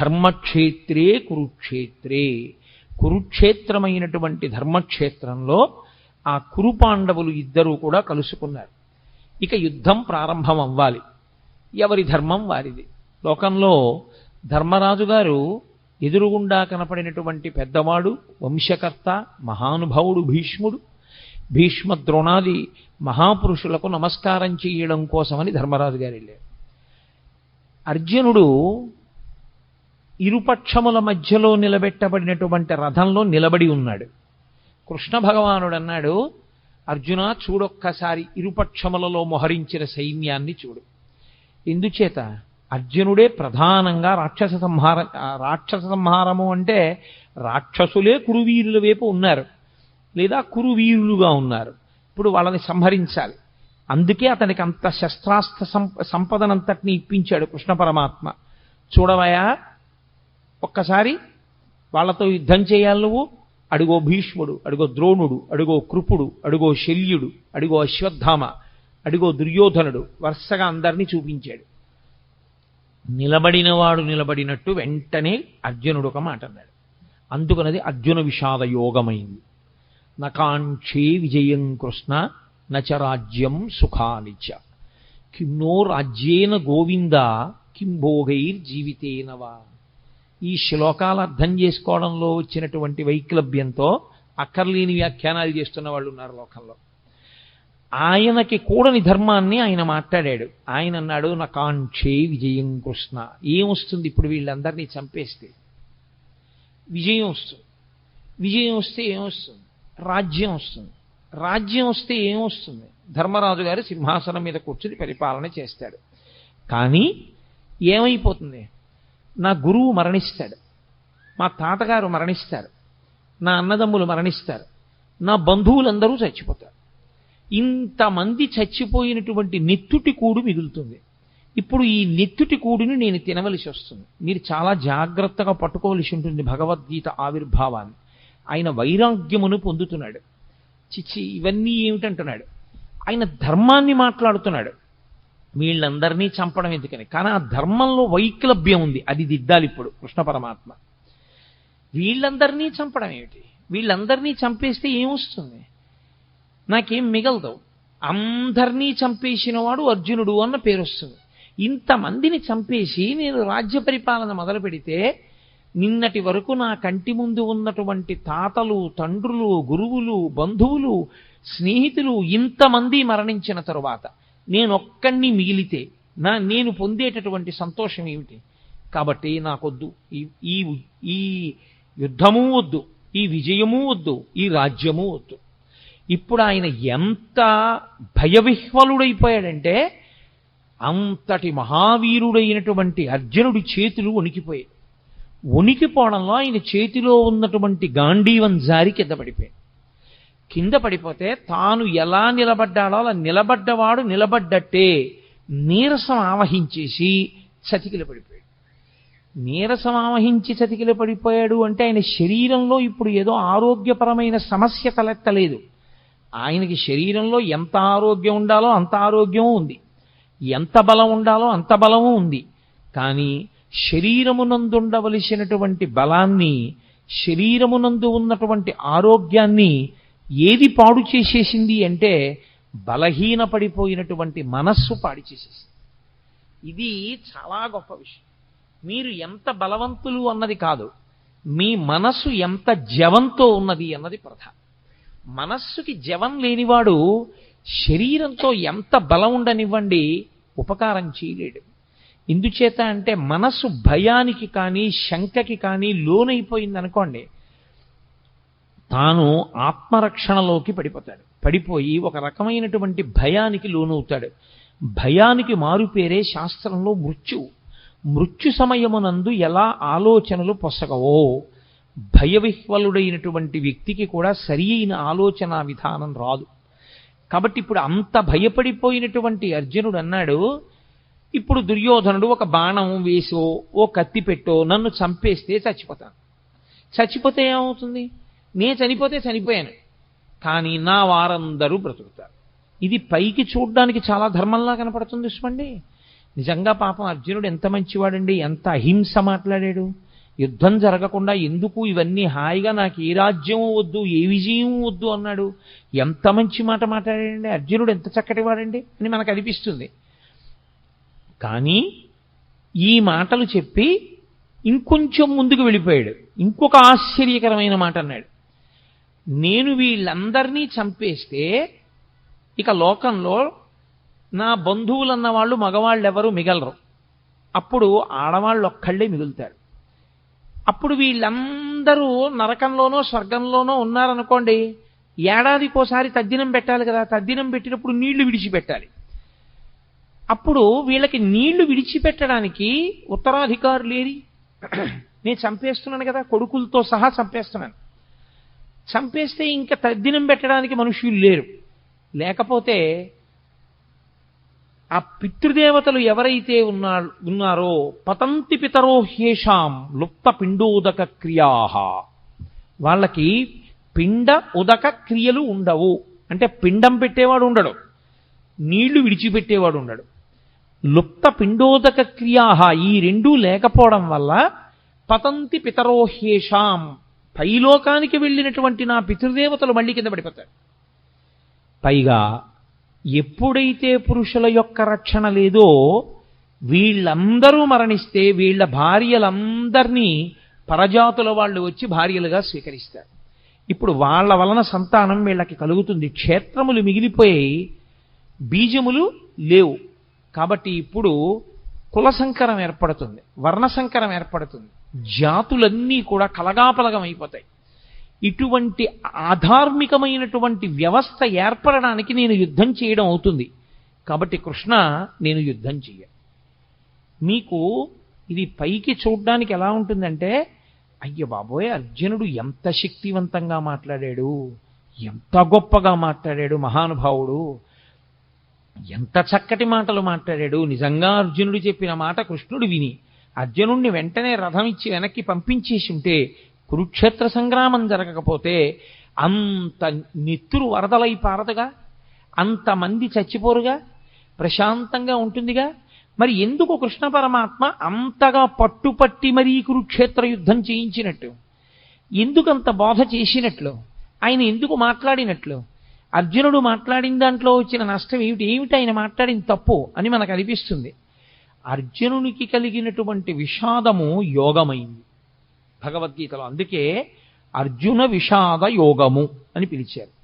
ధర్మక్షేత్రే కురుక్షేత్రే. కురుక్షేత్రమైనటువంటి ధర్మక్షేత్రంలో ఆ కురుపాండవులు ఇద్దరూ కూడా కలుసుకున్నారు. ఇక యుద్ధం ప్రారంభం అవ్వాలి ఎవరి ధర్మం వారిది. లోకంలో ధర్మరాజు గారు ఎదురుగుండా కనపడినటువంటి పెద్దవాడు వంశకర్త మహానుభావుడు భీష్ముడు. భీష్మ ద్రోణాది మహాపురుషులకు నమస్కారం చేయడం కోసమని ధర్మరాజు గారు వెళ్ళారు. అర్జునుడు ఇరుపక్షముల మధ్యలో నిలబెట్టబడినటువంటి రథంలో నిలబడి ఉన్నాడు. కృష్ణ భగవానుడు అన్నాడు అర్జున చూడొక్కసారి ఇరుపక్షములలో మొహరించిన సైన్యాన్ని చూడు. ఎందుచేత? అర్జునుడే ప్రధానంగా రాక్షస సంహార రాక్షస సంహారము అంటే రాక్షసులే కురువీరుల వైపు ఉన్నారు లేదా కురువీరులుగా ఉన్నారు. ఇప్పుడు వాళ్ళని సంహరించాలి. అందుకే అతనికి అంత శస్త్రాస్త్ర సంపదనంతటిని ఇప్పించాడు కృష్ణ పరమాత్మ. చూడవయా? ఒక్కసారి వాళ్ళతో యుద్ధం చేయాలి నువ్వు? అడుగో భీష్ముడు అడుగో ద్రోణుడు అడుగో కృపుడు అడుగో శల్యుడు అడుగో అశ్వత్థామ అడుగో దుర్యోధనుడు వరుసగా అందరినీ చూపించాడు. నిలబడినవాడు నిలబడినట్టు వెంటనే అర్జునుడు ఒక మాట అన్నాడు. అందుకనది అర్జున విషాద యోగమైంది. నకాంక్షే విజయం కృష్ణ నచ రాజ్యం సుఖానిచ కిన్నో రాజ్యేన గోవింద కింభోగైర్ జీవితేనవా ఈ శ్లోకాలు అర్థం చేసుకోవడంలో వచ్చినటువంటి వైక్లభ్యంతో అక్కర్లేని వ్యాఖ్యానాలు చేస్తున్న వాళ్ళు ఉన్నారు లోకంలో. ఆయనకి కూడని ధర్మాన్ని ఆయన మాట్లాడాడు. ఆయన అన్నాడు నా కాంక్షే విజయం కృష్ణ. ఏమొస్తుంది ఇప్పుడు వీళ్ళందరినీ చంపేస్తే? విజయం వస్తుంది. విజయం వస్తే ఏమొస్తుంది రాజ్యం వస్తుంది. రాజ్యం వస్తే ఏమొస్తుంది ధర్మరాజు గారు సింహాసనం మీద కూర్చుని పరిపాలన చేస్తాడు. కానీ ఏమైపోతుంది? నా గురువు మరణిస్తాడు. మా తాతగారు మరణిస్తారు. నా అన్నదమ్ములు మరణిస్తారు. నా బంధువులందరూ చచ్చిపోతారు. ఇంతమంది చచ్చిపోయినటువంటి నెత్తుటి కూడు మిగులుతుంది. ఇప్పుడు ఈ నెత్తుటి కూడుని నేను తినవలసి వస్తుంది. మీరు చాలా జాగ్రత్తగా పట్టుకోవలసి ఉంటుంది భగవద్గీత ఆవిర్భావాన్ని. ఆయన వైరాగ్యమును పొందుతున్నాడు. చిచ్చి ఇవన్నీ ఏమిటంటున్నాడు. ఆయన ధర్మాన్ని మాట్లాడుతున్నాడు. వీళ్ళందరినీ చంపడం ఎందుకని? కానీ ఆ ధర్మంలో వైక్లభ్యం ఉంది. అది దిద్దాలి ఇప్పుడు కృష్ణ పరమాత్మ. వీళ్ళందరినీ చంపడం ఏమిటి? వీళ్ళందరినీ చంపేస్తే ఏమొస్తుంది? నాకేం మిగలదు. అందరినీ చంపేసిన వాడు అర్జునుడు అన్న పేరు వస్తుంది ఇంతమందిని చంపేసి నేను రాజ్య పరిపాలన మొదలు పెడితే నిన్నటి వరకు నా కంటి ముందు ఉన్నటువంటి తాతలు తండ్రులు గురువులు బంధువులు స్నేహితులు ఇంతమంది మరణించిన తరువాత నేనొక్కడిని మిగిలితే నా నేను పొందేటటువంటి సంతోషం ఏమిటి? కాబట్టి నాకొద్దు. ఈ ఈ ఈ యుద్ధము వద్దు. ఈ విజయము వద్దు. ఈ రాజ్యము వద్దు. ఇప్పుడు ఆయన ఎంత భయవిహ్వలుడైపోయాడంటే అంతటి మహావీరుడైనటువంటి అర్జునుడి చేతులు వణికిపోయాయి. వణికిపోవడంలో ఆయన చేతిలో ఉన్నటువంటి గాంధీవం జారి కింద పడిపోయాడు కింద పడిపోతే తాను ఎలా నిలబడ్డాడో అలా నిలబడ్డవాడు నిలబడ్డట్టే. నీరసం ఆవహించేసి చతికిల పడిపోయాడు. నీరసం ఆవహించి చతికిల పడిపోయాడు అంటే ఆయన శరీరంలో ఇప్పుడు ఏదో ఆరోగ్యపరమైన సమస్య తలెత్తలేదు. ఆయనకి శరీరంలో ఎంత ఆరోగ్యం ఉండాలో అంత ఆరోగ్యం ఉంది. ఎంత బలం ఉండాలో అంత బలము ఉంది. కానీ శరీరమునందుండవలసినటువంటి బలాన్ని శరీరమునందు ఉన్నటువంటి ఆరోగ్యాన్ని ఏది పాడు చేసేసింది అంటే బలహీన పడిపోయినటువంటి మనస్సు పాడు చేసేసింది. ఇది చాలా గొప్ప విషయం. మీరు ఎంత బలవంతులు అన్నది కాదు మీ మనస్సు ఎంత జవంతో ఉన్నది అన్నది ప్రధానం. మనస్సుకి జవం లేనివాడు శరీరంతో ఎంత బలం ఉండనివ్వండి ఉపకారం చేయలేడు. ఎందుచేత అంటే మనస్సు భయానికి కానీ శంకకి కానీ లోనైపోయింది అనుకోండి తాను ఆత్మరక్షణలోకి పడిపోతాడు. పడిపోయి ఒక రకమైనటువంటి భయానికి లోనవుతాడు. భయానికి మారుపేరే శాస్త్రంలో మృత్యు. మృత్యు సమయమునందు ఎలా ఆలోచనలు పొసగవో భయవిహ్వలుడైనటువంటి వ్యక్తికి కూడా సరి అయిన ఆలోచన విధానం రాదు. కాబట్టి ఇప్పుడు అంత భయపడిపోయినటువంటి అర్జునుడు అన్నాడు ఇప్పుడు దుర్యోధనుడు ఒక బాణం వేసో ఓ కత్తి పెట్టో నన్ను చంపేస్తే చచ్చిపోతాను. చచ్చిపోతే ఏమవుతుంది? నే చనిపోతే చనిపోయాను. కానీ నా వారందరూ బ్రతుకుతారు. ఇది పైకి చూడడానికి చాలా ధర్మంలా కనపడుతుంది చూసుకోండి నిజంగా పాపం అర్జునుడు ఎంత మంచివాడండి ఎంత అహింస మాట్లాడాడు. యుద్ధం జరగకుండా ఎందుకు ఇవన్నీ హాయిగా నాకు ఏ రాజ్యం వద్దు ఏ విజయం వద్దు అన్నాడు. ఎంత మంచి మాట మాట్లాడాడండి అర్జునుడు ఎంత చక్కటి వాడండి అని మనకు అనిపిస్తుంది. కానీ ఈ మాటలు చెప్పి ఇంకొంచెం ముందుకు వెళ్ళిపోయాడు. ఇంకొక ఆశ్చర్యకరమైన మాట అన్నాడు. నేను వీళ్ళందరినీ చంపేస్తే ఇక లోకంలో నా బంధువులన్న వాళ్ళు మగవాళ్ళు ఎవరు మిగలరు. అప్పుడు ఆడవాళ్ళు ఒక్కళ్ళే మిగులుతారు. అప్పుడు వీళ్ళందరూ నరకంలోనో స్వర్గంలోనో ఉన్నారనుకోండి ఏడాదికోసారి తద్దినం పెట్టాలి కదా తద్దినం పెట్టినప్పుడు నీళ్ళు విడిచిపెట్టాలి. అప్పుడు వీళ్ళకి నీళ్ళు విడిచిపెట్టడానికి ఉత్తరాధికారులు ఏది నేను చంపేస్తున్నాను కదా కొడుకులతో సహా చంపేస్తున్నాను. చంపేస్తే ఇంకా తద్దినం పెట్టడానికి మనుషులు లేరు. లేకపోతే ఆ పితృదేవతలు ఎవరైతే ఉన్నా ఉన్నారో పతంతి పితరో హ్యేషాం లుప్త పిండోదక క్రియా. వాళ్ళకి పిండ ఉదక క్రియలు ఉండవు. అంటే పిండం పెట్టేవాడు ఉండడు. నీళ్ళు విడిచిపెట్టేవాడు ఉండడు. లుప్త పిండోదక క్రియా ఈ రెండూ లేకపోవడం వల్ల పతంతి పితరోహ్యేషాం పైలోకానికి వెళ్ళినటువంటి నా పితృదేవతలు మళ్ళీ కింద పడిపోతారు. పైగా ఎప్పుడైతే పురుషుల యొక్క రక్షణ లేదో వీళ్ళందరూ మరణిస్తే వీళ్ళ భార్యలందరినీ పరజాతుల వాళ్ళు వచ్చి భార్యలుగా స్వీకరిస్తారు. ఇప్పుడు వాళ్ళ వలన సంతానం వీళ్ళకి కలుగుతుంది. క్షేత్రములు మిగిలిపోయి బీజములు లేవు. కాబట్టి ఇప్పుడు కుల సంకరం ఏర్పడుతుంది వర్ణ సంకరం ఏర్పడుతుంది. జాతులన్నీ కూడా కలగాపలగం అయిపోతాయి. ఇటువంటి ఆధార్మికమైనటువంటి వ్యవస్థ ఏర్పడడానికి నేను యుద్ధం చేయడం అవుతుంది. కాబట్టి కృష్ణ నేను యుద్ధం చెయ్య మీకు ఇది పైకి చూడడానికి ఎలా ఉంటుందంటే అయ్య బాబోయ్ అర్జునుడు ఎంత శక్తివంతంగా మాట్లాడాడు ఎంత గొప్పగా మాట్లాడాడు మహానుభావుడు. ఎంత చక్కటి మాటలు మాట్లాడాడు. నిజంగా అర్జునుడు చెప్పిన మాట కృష్ణుడు విని అర్జునుడిని వెంటనే రథం ఇచ్చి వెనక్కి పంపించేసి ఉంటే కురుక్షేత్ర సంగ్రామం జరగకపోతే అంత నెత్తురు వరదలై పారదుగా? అంతమంది చచ్చిపోరుగా? ప్రశాంతంగా ఉంటుందిగా? మరి ఎందుకు కృష్ణ పరమాత్మ అంతగా పట్టుపట్టి మరీ కురుక్షేత్ర యుద్ధం చేయించినట్టు? ఎందుకంత బోధ చేసినట్లు? ఆయన ఎందుకు మాట్లాడినట్లు? అర్జునుడు మాట్లాడిన దాంట్లో వచ్చిన నష్టం ఏమిటి? ఏమిటి ఆయన మాట్లాడిన తప్పు అని మనకు అనిపిస్తుంది. అర్జునునికి కలిగినటువంటి విషాదము యోగమైంది. భగవద్గీతలో అందుకే అర్జున విషాద యోగము అని పిలిచారు.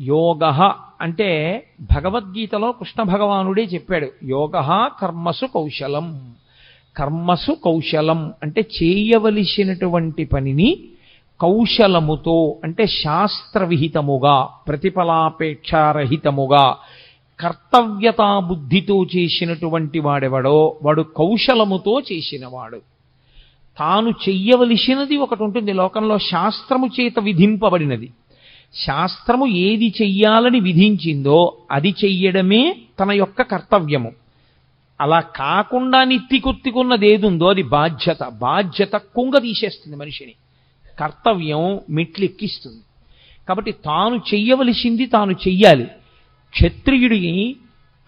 యోగ అంటే భగవద్గీతలో కృష్ణ భగవానుడే చెప్పాడు. యోగ కర్మసు కౌశలం. కర్మసు కౌశలం అంటే చేయవలసినటువంటి పనిని కౌశలముతో అంటే శాస్త్రవిహితముగా ప్రతిఫలాపేక్షారహితముగా కర్తవ్యతా బుద్ధితో చేసినటువంటి వాడెవడో వాడు కౌశలముతో చేసినవాడు. తాను చెయ్యవలసినది ఒకటి ఉంటుంది లోకంలో శాస్త్రము చేత విధింపబడినది. శాస్త్రము ఏది చెయ్యాలని విధించిందో అది చెయ్యడమే తన యొక్క కర్తవ్యము. అలా కాకుండా నిత్తికొత్తికున్నది ఏదుందో అది బాధ్యత. బాధ్యత కుంగ తీసేస్తుంది మనిషిని. కర్తవ్యం మెట్లెక్కిస్తుంది. కాబట్టి తాను చెయ్యవలసింది తాను చెయ్యాలి. క్షత్రియుడికి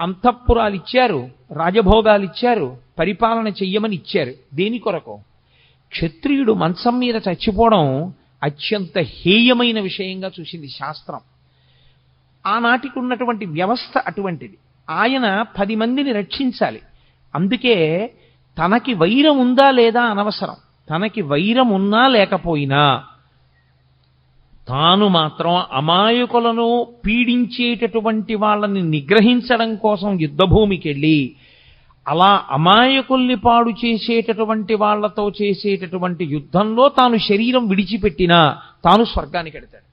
అంతఃపురాలు ఇచ్చారు రాజభోగాలు ఇచ్చారు పరిపాలన చెయ్యమని ఇచ్చారు. దేని కొరకు? క్షత్రియుడు మంచం మీద చచ్చిపోవడం అత్యంత హేయమైన విషయంగా చూసింది శాస్త్రం. ఆనాటికి ఉన్నటువంటి వ్యవస్థ అటువంటిది. ఆయన పది మందిని రక్షించాలి. అందుకే తనకి వైరం ఉందా లేదా అనవసరం. తనకి వైరం ఉన్నా లేకపోయినా తాను మాత్రం అమాయకులను పీడించేటటువంటి వాళ్ళని నిగ్రహించడం కోసం యుద్ధభూమికి వెళ్ళి అలా అమాయకుల్ని పాడు చేసేటటువంటి వాళ్ళతో చేసేటటువంటి యుద్ధంలో తాను శరీరం విడిచిపెట్టినా తాను స్వర్గానికి ఎడతాడు.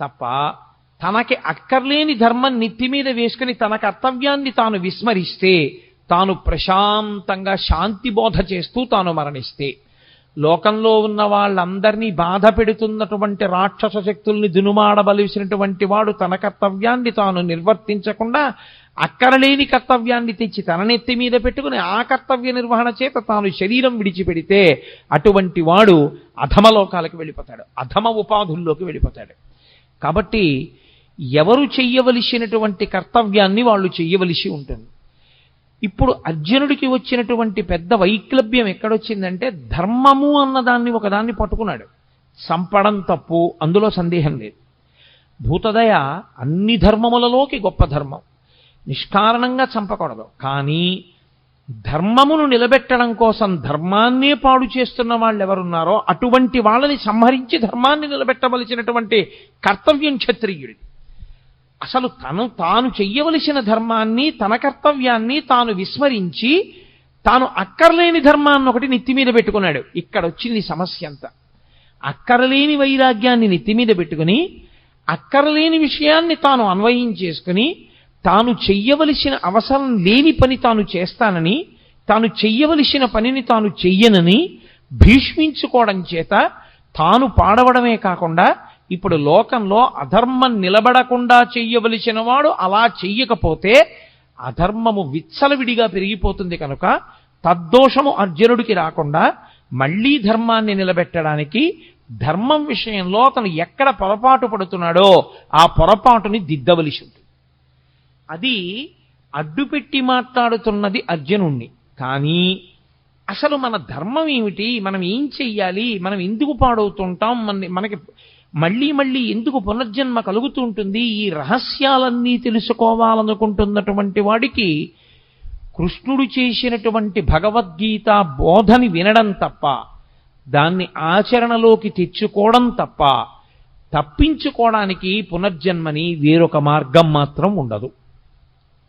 తప్ప తనకి అక్కర్లేని ధర్మం నెత్తి మీద వేసుకుని తన కర్తవ్యాన్ని తాను విస్మరిస్తే తాను ప్రశాంతంగా శాంతి బోధ చేస్తూ తాను మరణిస్తే లోకంలో ఉన్న వాళ్ళందరినీ బాధ పెడుతున్నటువంటి రాక్షస శక్తుల్ని దునుమాడవలసినటువంటి వాడు తన కర్తవ్యాన్ని తాను నిర్వర్తించకుండా అక్కరలేని కర్తవ్యాన్ని తెచ్చి తన నెత్తి మీద పెట్టుకుని ఆ కర్తవ్య నిర్వహణ చేత తాను శరీరం విడిచిపెడితే అటువంటి వాడు అధమలోకాలకు వెళ్ళిపోతాడు అధమ ఉపాధుల్లోకి వెళ్ళిపోతాడు. కాబట్టి ఎవరు చెయ్యవలసినటువంటి కర్తవ్యాన్ని వాళ్ళు చెయ్యవలసి ఉంటుంది. ఇప్పుడు అర్జునుడికి వచ్చినటువంటి పెద్ద వైక్లభ్యం ఎక్కడొచ్చిందంటే ధర్మము అన్నదాన్ని ఒకదాన్ని పట్టుకున్నాడు. సంపడం తప్పు అందులో సందేహం లేదు. భూతదయ అన్ని ధర్మములలోకి గొప్ప ధర్మం. నిష్కారణంగా చంపకూడదు. కానీ ధర్మమును నిలబెట్టడం కోసం ధర్మాన్నే పాడు చేస్తున్న వాళ్ళు ఎవరున్నారో అటువంటి వాళ్ళని సంహరించి ధర్మాన్ని నిలబెట్టవలసినటువంటి కర్తవ్యం క్షత్రియుడిది. అసలు తను తాను చెయ్యవలసిన ధర్మాన్ని తన కర్తవ్యాన్ని తాను విస్మరించి తాను అక్కర్లేని ధర్మాన్ని ఒకటి నెత్తి మీద పెట్టుకున్నాడు. ఇక్కడ వచ్చింది సమస్య అంతా. అక్కరలేని వైరాగ్యాన్ని నెత్తి మీద పెట్టుకుని అక్కరలేని విషయాన్ని తాను అన్వయం చేసుకుని తాను చెయ్యవలసిన అవసరం లేని పని తాను చేస్తానని తాను చెయ్యవలసిన పనిని తాను చెయ్యనని భీష్మించుకోవడం చేత తాను పాడవడమే కాకుండా ఇప్పుడు లోకంలో అధర్మం నిలబడకుండా చెయ్యవలసిన వాడు అలా చెయ్యకపోతే అధర్మము విచ్చలవిడిగా పెరిగిపోతుంది కనుక తద్దోషము అర్జునుడికి రాకుండా మళ్ళీ ధర్మాన్ని నిలబెట్టడానికి ధర్మం విషయంలో అతను ఎక్కడ పొరపాటు పడుతున్నాడో ఆ పొరపాటుని దిద్దవలసి ఉంటుంది. అది అడ్డుపెట్టి మాట్లాడుతున్నది అర్జునుణ్ణి. కానీ అసలు మన ధర్మం ఏమిటి? మనం ఏం చెయ్యాలి? మనం ఎందుకు పాడవుతుంటాం? మన మనకి మళ్ళీ మళ్ళీ ఎందుకు పునర్జన్మ కలుగుతూ ఉంటుంది? ఈ రహస్యాలన్నీ తెలుసుకోవాలనుకుంటున్నటువంటి వాడికి కృష్ణుడు చేసినటువంటి భగవద్గీత బోధని వినడం తప్ప దాన్ని ఆచరణలోకి తెచ్చుకోవడం తప్ప తప్పించుకోవడానికి పునర్జన్మని వేరొక మార్గం మాత్రం ఉండదు.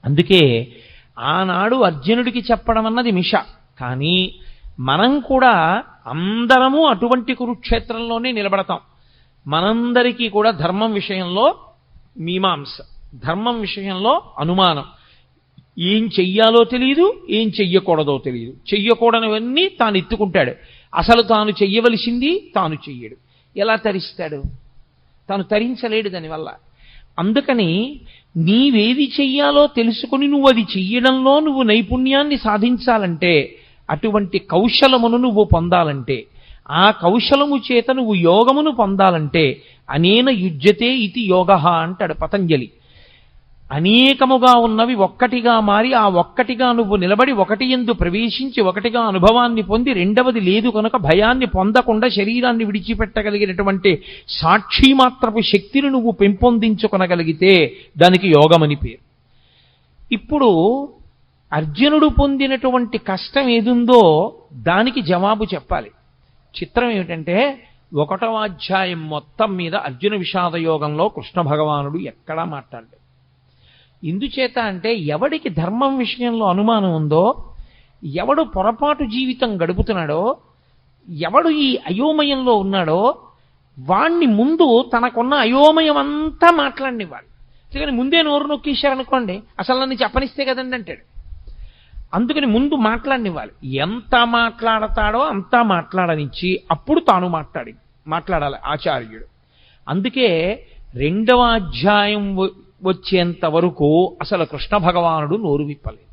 అందుకే ఆనాడు అర్జునుడికి చెప్పడం అన్నది మిష. కానీ మనం కూడా అందరము అటువంటి కురుక్షేత్రంలోనే నిలబడతాం. మనందరికీ కూడా ధర్మం విషయంలో మీమాంస. ధర్మం విషయంలో అనుమానం. ఏం చెయ్యాలో తెలియదు ఏం చెయ్యకూడదో తెలియదు చెయ్యకూడనివన్నీ తాను ఎత్తుకుంటాడు. అసలు తాను చెయ్యవలసింది తాను చెయ్యడు. ఎలా తరిస్తాడు? తాను తరించలేడు దానివల్ల. అందుకని నీవేది చెయ్యాలో తెలుసుకుని నువ్వు అది చెయ్యడంలో నువ్వు నైపుణ్యాన్ని సాధించాలంటే అటువంటి కౌశలమును నువ్వు పొందాలంటే ఆ కౌశలము చేత నువ్వు యోగమును పొందాలంటే అనేన యుజ్యతే ఇది యోగ అంటాడు పతంజలి. అనేకముగా ఉన్నవి ఒక్కటిగా మారి ఆ ఒక్కటిగా నువ్వు నిలబడి ఒకటి ఎందు ప్రవేశించి ఒకటిగా అనుభవాన్ని పొంది రెండవది లేదు కనుక భయాన్ని పొందకుండా శరీరాన్ని విడిచిపెట్టగలిగినటువంటి సాక్షి మాత్రపు శక్తిని నువ్వు పెంపొందించుకొనగలిగితే దానికి యోగమని పేరు. ఇప్పుడు అర్జునుడు పొందినటువంటి కష్టం ఏదుందో దానికి జవాబు చెప్పాలి. చిత్రం ఏమిటంటే ఒకటవ అధ్యాయం మొత్తం మీద అర్జున విషాద యోగంలో కృష్ణ భగవానుడు ఎక్కడా మాట్లాడలేదు. ఇందుచేత అంటే ఎవడికి ధర్మం విషయంలో అనుమానం ఉందో ఎవడు పొరపాటు జీవితం గడుపుతున్నాడో ఎవడు ఈ అయోమయంలో ఉన్నాడో వాణ్ణి ముందు తనకున్న అయోమయం అంతా మాట్లాడినివ్వాలి. అందుకని ముందే నోరు నొక్కేశారనుకోండి అసలు నన్ను చెప్పనిస్తే కదండి అంటాడు. అందుకని ముందు మాట్లాడినివ్వాలి. ఎంత మాట్లాడతాడో అంతా మాట్లాడనిచ్చి అప్పుడు తాను మాట్లాడి మాట్లాడాలి ఆచార్యుడు. అందుకే రెండవ అధ్యాయం వచ్చేంత వరకు అసలు కృష్ణ భగవానుడు నోరు విప్పలేదు.